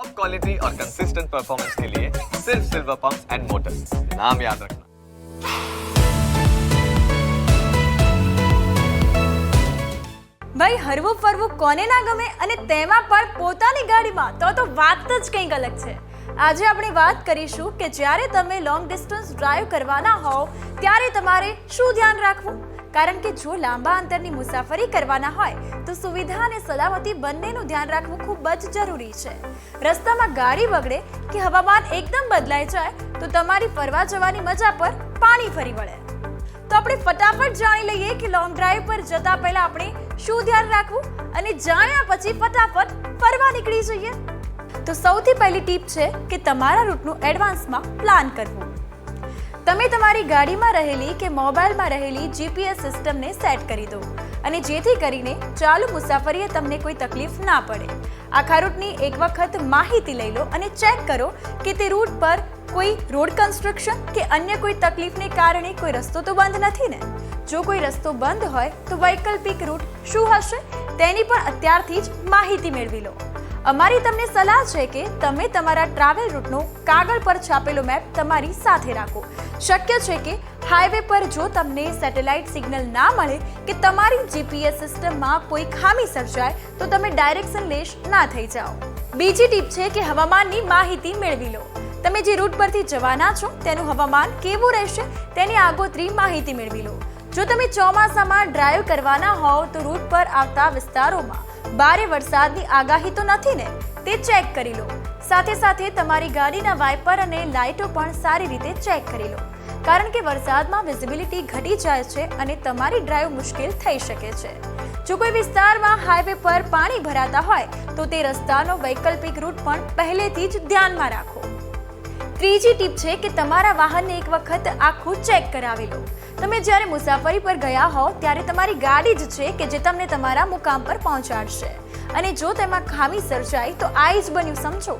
Top quality और consistent performance के लिए सिर्फ सिल्वर पंप्स एंड मोटर्स नाम याद रखना ભાઈ હરવું ફરવું કોને ના ગમે અને તેમાં પણ પોતાની ગાડીમાં તો તો વાત જ કંઈક અલગ છે આજે આપણે વાત કરીશું કે જ્યારે તમે લોંગ ડિસ્ટન્સ ડ્રાઈવ કરવાના હોવ ત્યારે તમારે શું ધ્યાન રાખવું કારણ કે જો લાંબા અંતરની મુસાફરી કરવાના હોય, તો સુવિધા અને સલામતી બંનેનું ધ્યાન રાખવું ખૂબ જ જરૂરી છે. રસ્તામાં ગાડી બગડે કે હવામાન એકદમ બદલાઈ જાય, તો તમારી ફરવા જવાની મજા પર પાણી ફરી વળે. તો આપણે ફટાફટ જાણી લઈએ કે લોંગ ડ્રાઈવ પર જતા પહેલા આપણે શું ધ્યાન રાખવું અને જાણ્યા પછી ફટાફટ ફરવા નીકળી જઈએ. તો સૌથી પહેલી ટીપ છે કે તમારા રૂટનું એડવાન્સમાં પ્લાન કરવું. તમે તમારી ગાડીમાં રહેલી કે મોબાઈલમાં રહેલી જીપીએસ સિસ્ટમને સેટ કરી દો અને જેથી કરીને ચાલુ મુસાફરીએ તમને કોઈ તકલીફ ના પડે. આખા રૂટની એક વખત માહિતી લઈ લો અને ચેક કરો કે તે રૂટ પર કોઈ રોડ કન્સ્ટ્રક્શન કે અન્ય કોઈ તકલીફને કારણે કોઈ રસ્તો તો બંધ નથી ને? જો કોઈ રસ્તો બંધ હોય તો વૈકલ્પિક રૂટ શું હશે તેની પણ અત્યારથી જ માહિતી મેળવી લો. અમારી તમને સલાહ છે કે તમે તમારા ટ્રાવેલ રૂટનો કાગળ પર છાપેલો મેપ તમારી સાથે રાખો. શક્ય છે કે હાઈવે પર જો તમને સેટેલાઇટ સિગ્નલ ના મળે કે તમારી જીપીએસ સિસ્ટમમાં કોઈ ખામી સર્જાય, તો તમે ડાયરેક્શન લેશ ના થઈ જાઓ. બીજી ટીપ છે કે હવામાનની માહિતી મેળવી લો. તમે જે રૂટ પરથી જવાના છો, તેનું હવામાન કેવું રહેશે, તેની આગોતરી માહિતી મેળવી લો. જો તમે ચોમાસામાં ડ્રાઈવ કરવાના હોવ, તો રૂટ પર આવતા વિસ્તારોમાં ભારે વરસાદની આગાહી તો નથી ને? તે ચેક કરી લો. સાથે સાથે તમારી ગાડીના વાઇપર અને લાઇટો પણ સારી રીતે ચેક કરી લો. કારણ કે વરસાદમાં વિઝિબિલિટી ઘટી જાય છે અને તમારી ડ્રાઈવ મુશ્કેલ થઈ શકે છે. જો કોઈ વિસ્તારમાં હાઈવે પર પાણી ભરાતા હોય, તો તે રસ્તાનો વૈકલ્પિક રૂટ પણ પહેલેથી જ ધ્યાનમાં રાખો. ત્રીજી ટીપ છે કે તમારા વાહનને એક વખત આખું ચેક કરાવી લો. તમે જ્યારે મુસાફરી પર ગયા હો ત્યારે તમારી ગાડી જ છે કે જે તમને તમારા મુકામ પર પહોંચાડશે. અને જો તેમાં ખામી સર્જાય તો આ જ બન્યું, સમજો.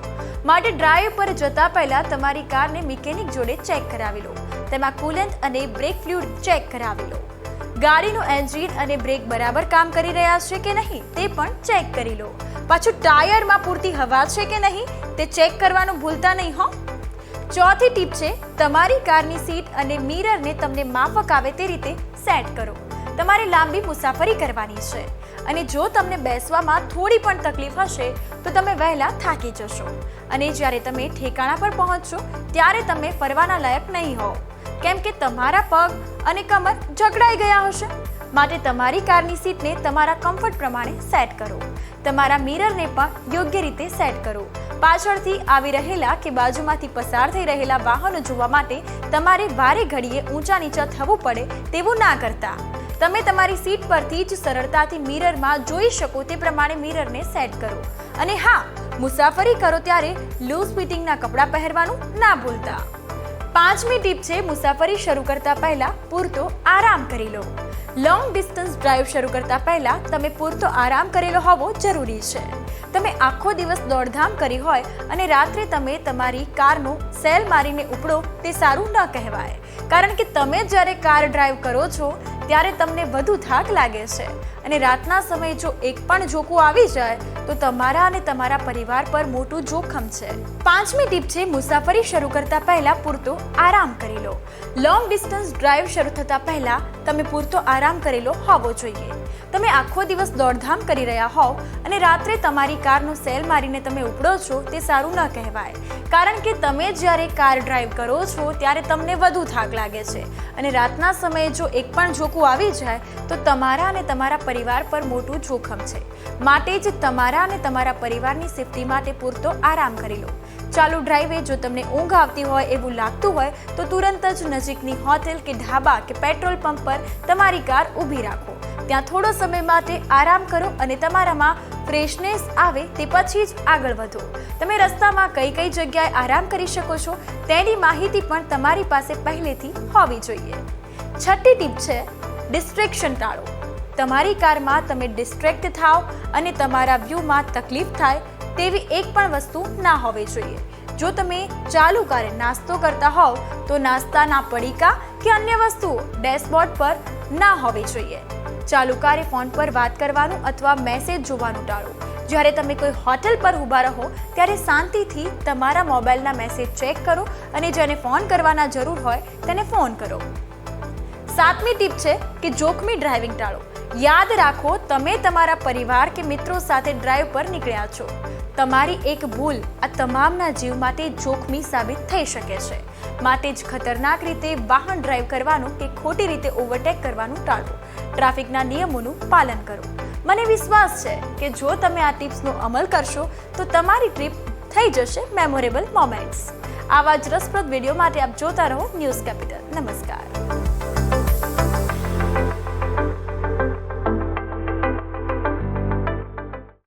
માટે ડ્રાઈવ પર જતા પહેલા તમારી કારને મિકેનિક જોડે ચેક કરાવી લો. તેમાં કુલન્ટ અને બ્રેક ફ્લુઇડ ચેક કરાવી લો. ગાડીનું એન્જિન અને બ્રેક બરાબર કામ કરી રહ્યા છે કે નહીં, તે પણ ચેક કરી લો. પાછું ટાયરમાં પૂરતી હવા છે કે નહીં, તે ચેક કરવાનું ભૂલતા નહીં હો. ચોથી ટીપ છે, તમારી કારની સીટ અને મિરરને તમને માફક આવે તે રીતે સેટ કરો. તમારે લાંબી મુસાફરી કરવાની છે અને જો તમને બેસવામાં થોડી પણ તકલીફ હશે, તો તમે વહેલા થાકી જશો. અને જ્યારે તમે ઠેકાણા પર પહોંચશો, ત્યારે તમે ફરવાના લાયક નહીં હો કેમ કે તમારા પગ અને કમર જકડાઈ ગયા હશે. માટે તમારી કારની સીટને તમારા કમ્ફર્ટ પ્રમાણે સેટ કરો. તમારા મિરરને પણ યોગ્ય રીતે સેટ કરો. પાછળથી આવી રહેલા કે બાજુમાંથી પસાર થઈ રહેલા વાહનો જોવા માટે તમારે વારે ઘડીએ ઊંચા નીચા થવું પડે તેવું ના કરતા. તમે તમારી સીટ પરથી જ સરળતાથી મિરરમાં જોઈ શકો તે પ્રમાણે મિરરને સેટ કરો. અને હા, મુસાફરી કરો ત્યારે લૂઝ ફિટિંગના કપડાં પહેરવાનું ના ભૂલતા. પાંચમી ટીપ છે, મુસાફરી શરૂ કરતા પહેલા પૂરતો આરામ કરી લો. લોંગ ડિસ્ટન્સ ડ્રાઈવ શરૂ કરતા પહેલા તમે પૂરતો આરામ કરેલો હોવો જરૂરી છે. તમે આખો દિવસ દોડધામ કરી હોય અને રાત્રે તમે તમારી કારનું સેલ મારીને ઉપડો તે સારું ન કહેવાય. કારણ કે તમે જ્યારે કાર ડ્રાઈવ કરો છો ત્યારે તમને વધુ થાક લાગે છે. અને રાતના સમયે જો એક પણ જોખું આવી જાય, તો તમારા અને તમારા પરિવાર પર મોટું જોખમ છે. પાંચમી ટીપ છે, મુસાફરી શરૂ કરતા પહેલા પૂરતો આરામ કરી લો. લોંગ ડિસ્ટન્સ ડ્રાઈવ શરૂ થતા પહેલા તમે પૂરતો આરામ કરેલો હોવો જોઈએ. તમે આખો દિવસ દોડધામ કરી રહ્યા હોવ અને રાત્રે તમારી કારનો સેલ મારીને તમે ઉપડો છો, તે સારું ન કહેવાય. કારણ કે તમે જ્યારે કાર ડ્રાઈવ કરો છો, ત્યારે તમને વધુ થાક લાગે છે. અને રાતના સમયે જો એક પણ જોખું આવી જાય, તો તમારા અને તમારા પરિવાર પર મોટું જોખમ છે. માટે જ તમારા અને તમારા પરિવારની સેફટી માટે પૂરતો આરામ કરી લો. ચાલુ ડ્રાઈવે, જો તમને ઊંઘ આવતી હોય, એવું લાગતું હોય, તો તુરંત જ નજીકની હોટેલ કે ઢાબા કે પેટ્રોલ પંપ પર તમારી કાર ઊભી રાખો. ત્યાં થોડો સમય માટે આરામ કરો અને તમારામાં ફ્રેશનેસ આવે તે પછી જ આગળ વધો. તમે રસ્તામાં કઈ કઈ જગ્યાએ આરામ કરી શકો છો તેની માહિતી પણ તમારી પાસે પહેલેથી હોવી જોઈએ. છઠ્ઠી ટીપ છે ડિસ્ટ્રેક્શન ટાળો. તમારી કારમાં તમે ડિસ્ટ્રેક્ટ થાઓ અને તમારા વ્યૂમાં તકલીફ થાય તેવી એક પણ વસ્તુ ના હોવી જોઈએ. જો તમે ચાલુ કારે નાસ્તો કરતા હોવ તો નાસ્તાના પડીકા કે અન્ય વસ્તુઓ ડેશબોર્ડ પર ના હોવી જોઈએ. ચાલુ કાર્ય ફોન પર વાત કરવાનું અથવા મેસેજ જોવાનું ટાળો. જ્યારે તમે કોઈ હોટલ પર ઊભા રહો, ત્યારે શાંતિથી તમારા મોબાઈલના મેસેજ ચેક કરો અને જેને ફોન કરવાના જરૂર હોય, તેને ફોન કરો. સાતમી ટીપ છે કે જોખમી ડ્રાઇવિંગ ટાળો. યાદ રાખો, તમે તમારા પરિવાર કે મિત્રો સાથે ડ્રાઈવ પર નીકળ્યા છો. તમારી એક ભૂલ આ તમામના જીવ માટે જોખમી સાબિત થઈ શકે છે. માટે જ ખતરનાક રીતે વાહન ડ્રાઈવ કરવાનું કે ખોટી રીતે ઓવરટેક કરવાનું ટાળો. ટ્રાફિકના નિયમોનું પાલન કરો. મને વિશ્વાસ છે કે જો તમે આ ટિપ્સનો અમલ કરશો, તો તમારી ટ્રીપ થઈ જશે મેમોરેબલ મોમેન્ટ્સ. આવા જ રસપ્રદ વીડિયો માટે આપ જોતા રહો ન્યૂઝ કેપિટલ. નમસ્કાર.